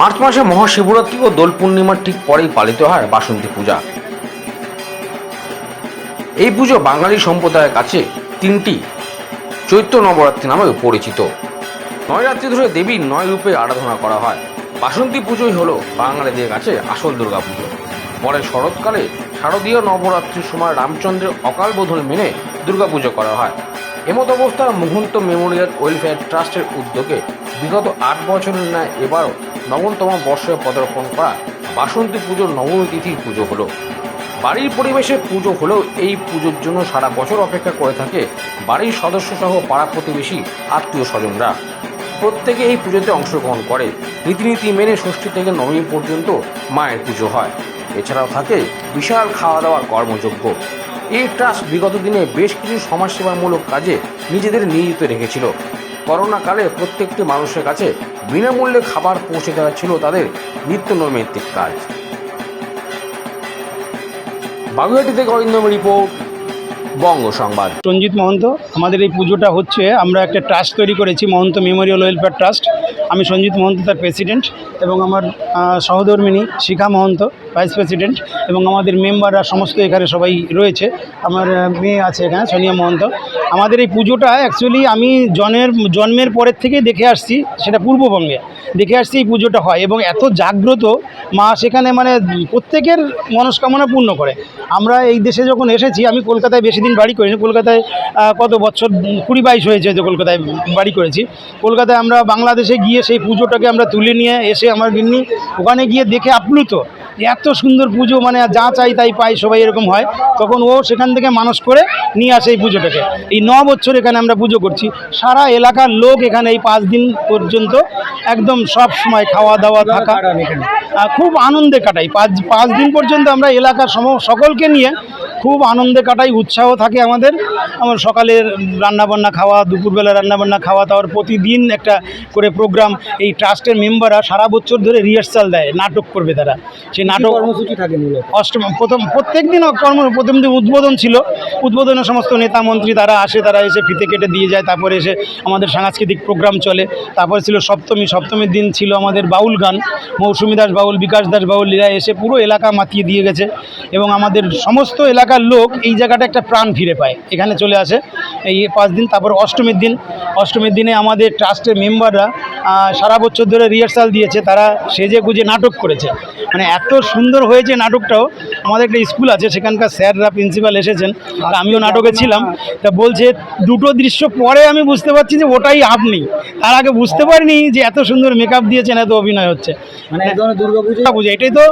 March মাসে মহাশিবরাত্রি ও দোল পূর্ণিমার ঠিক পরেই পালিত হয় বাসন্তী পূজা। এই পুজো বাঙালি সম্প্রদায়ের কাছে তিনটি, চৈত্র নবরাত্রি নামেও পরিচিত। নয় রাত্রি ধরে দেবীর নয় রূপে আরাধনা করা হয়। বাসন্তী পুজোই হলো বাঙালিদের কাছে আসল দুর্গা পুজো পরে শরৎকালে শারদীয় নবরাত্রির সময় রামচন্দ্রের অকাল বোধন মেনে দুর্গাপুজো করা হয়। এমত অবস্থায় মুহূর্ত মেমোরিয়াল ওয়েলফেয়ার ট্রাস্টের উদ্যোগে বিগত আট বছরের ন্যায় এবারও নবমতম বর্ষে পদার্পণ করা বাসন্তী পুজোর নবমী তিথির পুজো হলো। বাড়ির পরিবেশে পুজো হলেও এই পুজোর জন্য সারা বছর অপেক্ষা করে থাকে বাড়ির সদস্য সহ পাড়া প্রতিবেশী আত্মীয় স্বজনরা। প্রত্যেকে এই পুজোতে অংশগ্রহণ করে। রীতিনীতি মেনে ষষ্ঠী থেকে নবমী পর্যন্ত মায়ের পুজো হয়। এছাড়াও থাকে বিশাল খাওয়া দাওয়ার কর্মযোগ্য এই ট্রাস্ট বিগত দিনে বেশ কিছু সমাজসেবামূলক কাজে নিজেদের নিয়োজিত রেখেছিল। করোনাকালে প্রত্যেকটি মানুষের কাছে বিনামূল্যে খাবার পৌঁছে দেওয়া ছিল তাদের নিত্য নৈমিত্তিক কাজ। বাগুয়াটি থেকে অরিন্দম রিপোর্ট, বঙ্গ সংবাদ। রঞ্জিত মহন্ত, আমাদের এই পুজোটা হচ্ছে, আমরা একটা ট্রাস্ট তৈরি করেছি, মহন্ত মেমোরিয়াল ওয়েলফেয়ার ট্রাস্ট। আমি সঞ্জিত মহন্ত, তার প্রেসিডেন্ট, এবং আমার সহধর্মিনী শিখা মহন্ত। ভাইস প্রেসিডেন্ট এবং আমাদের মেম্বাররা সমস্ত এখানে সবাই রয়েছে। আমার মেয়ে আছে এখানে, সোনিয়া মহন্ত। আমাদের এই পুজোটা অ্যাকচুয়ালি আমি জন্মের জন্মের পরের থেকে দেখে আসছি, সেটা পূর্ববঙ্গে। দেখে আসছি এই পুজোটা হয় এবং এত জাগ্রত, মা সেখানে মানে প্রত্যেকের মনস্কামনা পূর্ণ করে। আমরা এই দেশে যখন এসেছি, আমি কলকাতায় বেশি দিন বাড়ি করিনি, কলকাতায় কত বছর, কুড়ি বাইশ হয়েছে যে কলকাতায় বাড়ি করেছি। কলকাতায় আমরা বাংলাদেশে গিয়ে সেই পুজোটাকে আমরা তুলে নিয়ে এসে আমার গিন্নি ওখানে গিয়ে দেখে আপ্লুত। এত সুন্দর পুজো মানে যা চাই তাই পাই, সবাই এরকম হয়। তখন ও সেখান থেকে মানুষ করে নিয়ে আসে এই পুজোটাকে। এই ন বছর এখানে আমরা পুজো করছি। সারা এলাকার লোক এখানে এই পাঁচ দিন পর্যন্ত একদম সব সময় খাওয়া দাওয়া থাকা। খুব আনন্দে কাটাই। পাঁচ পাঁচ দিন পর্যন্ত আমরা এলাকার সম, সকলকে নিয়ে খুব আনন্দে কাটাই। উৎসাহ থাকে আমাদের। আমার সকালের রান্নাবান্না খাওয়া, দুপুরবেলা রান্নাবান্না খাওয়া, তারপর প্রতিদিন একটা করে প্রোগ্রাম। এই ট্রাস্টের মেম্বাররা সারা বছর ধরে রিহার্সাল দেয়, নাটক করবে তারা। সেই নাটক অষ্টম প্রথম প্রত্যেক দিন কর্ম প্রথম দিন উদ্বোধন ছিল। উদ্বোধনে সমস্ত নেতা মন্ত্রী তারা আসে তারা এসে ফিতে কেটে দিয়ে যায় তারপরে এসে আমাদের সাংস্কৃতিক প্রোগ্রাম চলে। তারপরে ছিল সপ্তমী সপ্তমীর দিন ছিল আমাদের বাউল গান। মৌসুমী দাস বাউল বিকাশ দাস বাউল লীলা এসে পুরো এলাকা মাতিয়ে দিয়ে গেছে। এবং আমাদের সমস্ত এলাকার লোক এই জায়গাটা একটা প্রাণ ফিরে পায়। এখানে চলে আসে। এই পাঁচ দিন তারপর অষ্টমীর দিন। অষ্টমীর দিনে আমাদের ট্রাস্টের মেম্বাররা সারা বছর ধরে রিহার্সাল দিয়েছে। তারা সেজে গুজে নাটক করেছে। মানে এত সুন্দর হয়েছে নাটকটাও। আমাদের একটা স্কুল আছে সেখানকার স্যাররা প্রিন্সিপাল এসেছেন আর আমিও নাটকে ছিলাম। তা বলছে দুটো দৃশ্য পরে আমি বুঝতে পারছি যে ওটাই আপনি তার আগে বুঝতে পারিনি যে এত সুন্দর মেকআপ দিয়েছেন এত অভিনয় হচ্ছে। মানে দুর্গাপুজো? এটাই তো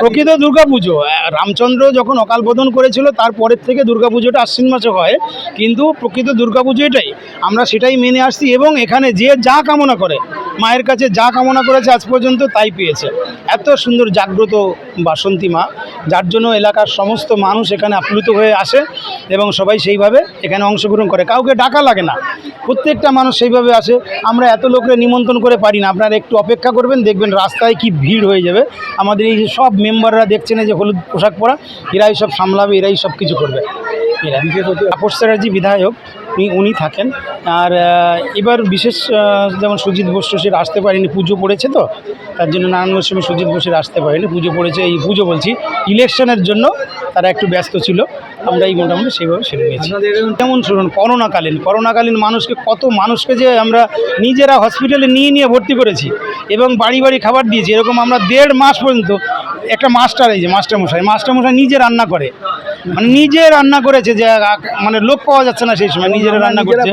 প্রকৃত দুর্গাপুজো। রামচন্দ্র যখন অকাল বোধন করেছিল তারপরের থেকে দুর্গাপুজোটা আশ্বিন মাসে হয়। কিন্তু প্রকৃত দুর্গাপুজো এটাই। আমরা সেটাই মেনে আসছি এবং এখানে যে যা কামনা করে মায়ের কাছে যা কামনা করেছে আজ পর্যন্ত তাই পেয়েছে। এত সুন্দর জাগ্রত বাসন্তী মা। যার জন্য এলাকার সমস্ত মানুষ এখানে আপ্লুত হয়ে আসে এবং সবাই সেইভাবে এখানে অংশগ্রহণ করে। কাউকে ডাকা লাগে না। প্রত্যেকটা মানুষ সেইভাবে আসে। আমরা এত লোকরে নিমন্ত্রণ করে পারি না। আপনারা একটু অপেক্ষা করবেন দেখবেন রাস্তায় কি ভিড় হয়ে যাবে। আমাদের এই যে সব মেম্বাররা দেখছেন যে হলুদ পোশাক পরা এরাই সব সামলাবে এরাই সব কিছু করবে। এরা তাপস চ্যাটার্জি বিধায়ক। উনি উনি থাকেন। আর এবার বিশেষ যেমন সুজিত বোসের আসতে পারেনি, পুজো পড়েছে তো? তার জন্য নারায়ণ গোস্বামী, সুজিত বোসের আসতে পারেনি, পুজো পড়েছে, এই পুজো বলছি, ইলেকশনের জন্য তারা একটু ব্যস্ত ছিল। আমরা এই মোটামুটি সেইভাবে সেরে নিয়েছি। যেমন শুনুন, করোনাকালীন করোনাকালীন মানুষকে কত মানুষকে যে আমরা নিজেরা হসপিটালে নিয়ে নিয়ে ভর্তি করেছি এবং বাড়ি বাড়ি খাবার দিয়েছি। এরকম আমরা দেড় মাস পর্যন্ত একটা মাস্টার, এই যে মাস্টারমশাই মাস্টারমশাই নিজে রান্না করে। মানে নিজে রান্না করেছে যে মানে লোক পাওয়া যাচ্ছে না সেই সময় নিজেরা রান্না করছে।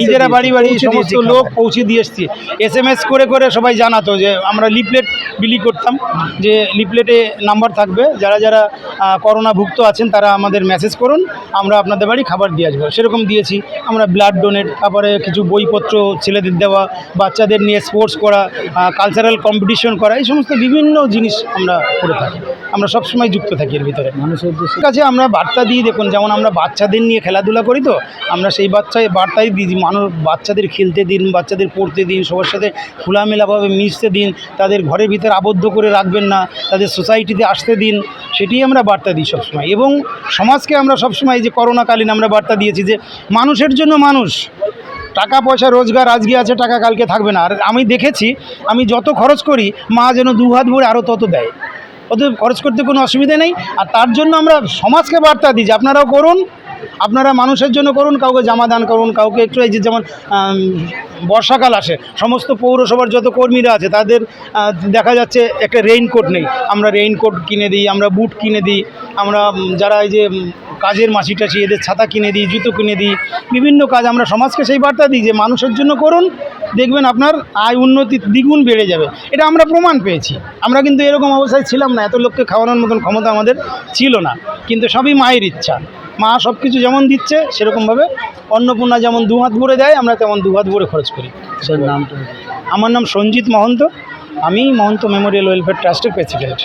নিজেরা বাড়ি বাড়ি সমস্ত লোক পৌঁছে দিয়ে এসছি। এস এম এস করে করে সবাই জানাতো যে আমরা লিফলেট বিলি করতাম যে লিফলেটে নাম্বার থাকবে। যারা যারা আহ, করোনাভুক্ত আছেন তারা আমাদের মেসেজ করুন আমরা আপনাদের বাড়ি খাবার দিয়ে আসব। সেরকম দিয়েছি। আমরা ব্লাড ডোনেট তারপরে কিছু বইপত্র ছেলেদের দেওয়া বাচ্চাদের নিয়ে স্পোর্টস করা কালচারাল কম্পিটিশন করা এই সমস্ত বিভিন্ন জিনিস আমরা করে থাকি। আমরা সবসময় যুক্ত থাকি এর ভিতরে। মানুষের কাছে আমরা বার্তা দিই দেখুন, যেমন আমরা বাচ্চাদের নিয়ে খেলাধুলা করি তো, আমরা সেই বাচ্চায় বার্তাই দিই, মানুষ বাচ্চাদের খেলতে দিন, বাচ্চাদের পড়তে দিন, সবার সাথে খোলামেলাভাবে মিশতে দিন, তাদের ঘরের ভিতরে আবদ্ধ করে রাখবেন না, তাদের সোসাইটিতে আসতে দিন, সেটি আমরা বার্তা দিই সবসময়। এবং সমাজকে আমরা সবসময় যে করোনাকালীন আমরা বার্তা দিয়েছি যে, মানুষের জন্য মানুষ, টাকা পয়সা, রোজগার, আজকে আছে, টাকা কালকে থাকবে না। আর আমি দেখেছি, আমি যত খরচ করি, মা যেন দু হাত ভরে আরও তত দেয়। অতএব খরচ করতে কোনো অসুবিধা নেই। আর তার জন্য আমরা সমাজকে বার্তা দিই যে আপনারাও করুন, আপনারা মানুষের জন্য করুন, কাউকে জামা দান করুন, কাউকে একটু এই যে যেমন বর্ষাকাল আসে, সমস্ত পৌরসভার যত কর্মীরা আছে, তাদের দেখা যাচ্ছে একটা রেইনকোট নেই। আমরা রেইনকোট কিনে দিই, আমরা বুট কিনে দিই, আমরা যারা এই যে কাজের মাসি টাসি এদের ছাতা কিনে দিই জুতো কিনে দিই। বিভিন্ন কাজ আমরা সমাজকে সেই বার্তা দিই যে মানুষের জন্য করুন দেখবেন আপনার আয় উন্নতি দ্বিগুণ বেড়ে যাবে। এটা আমরা প্রমাণ পেয়েছি। আমরা কিন্তু এরকম অবস্থায় ছিলাম না এত লোককে খাওয়ানোর মতন ক্ষমতা আমাদের ছিল না। কিন্তু সবই মায়ের ইচ্ছা। মা সব কিছু যেমন দিচ্ছে সেরকমভাবে অন্নপূর্ণা যেমন দু হাত ভরে দেয় আমরা তেমন দু হাত ভরে খরচ করি। স্যার নামটা? আমার নাম সঞ্জিত মহন্ত। আমি মহন্ত মেমোরিয়াল ওয়েলফেয়ার ট্রাস্টের প্রেসিডেন্ট।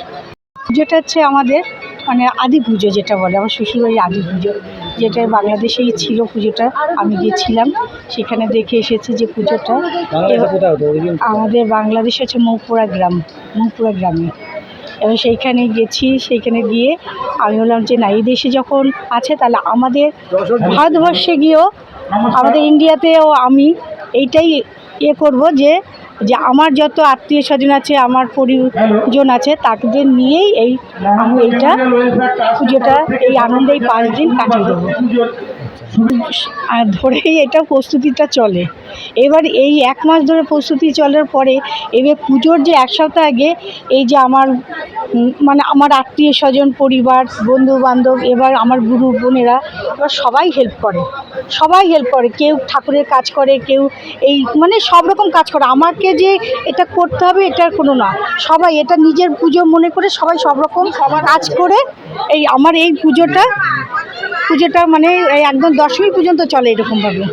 যেটা হচ্ছে আমাদের মানে আদি পুজো যেটা বলে আমার শ্বশুরবাড়ির আদি পুজো যেটা বাংলাদেশেই ছিল পুজোটা আমি গিয়েছিলাম। সেখানে দেখে এসেছি যে পুজোটা আমাদের বাংলাদেশ হচ্ছে মৌপুরা গ্রাম মৌপুরা গ্রামে। এবার সেইখানে গেছি সেইখানে গিয়ে আমি বললাম যে না এই দেশে যখন আছে তাহলে আমাদের ভারতবর্ষে গিয়েও আমাদের ইন্ডিয়াতেও আমি এইটাই ইয়ে করব যে যে আমার যত আত্মীয় স্বজন আছে, আমার পরিজন আছে, তাদের নিয়েই এই আমি এইটা, পুজোটা, এই আনন্দেই পাঁচ দিন কাটিয়ে দেবো। আর ধরেই এটা প্রস্তুতিটা চলে। এবার এই এক মাস ধরে প্রস্তুতি চলার পরে এবার পুজোর যে এক সপ্তাহ আগে এই যে আমার মানে আমার আত্মীয় স্বজন, পরিবার বন্ধু বান্ধব এবার আমার গুরু, বোনেরা, এবার সবাই হেল্প করে। সবাই হেল্প করে। কেউ ঠাকুরের কাজ করে, কেউ এই মানে সব রকম কাজ করে। আমাকে যে এটা করতে হবে এটার কোনো না। সবাই এটা নিজের পুজো মনে করে সবাই সব রকম কাজ করে এই আমার এই পুজোটা পুজোটা মানে একদম দশমী পর্যন্ত চলে এরকমভাবে।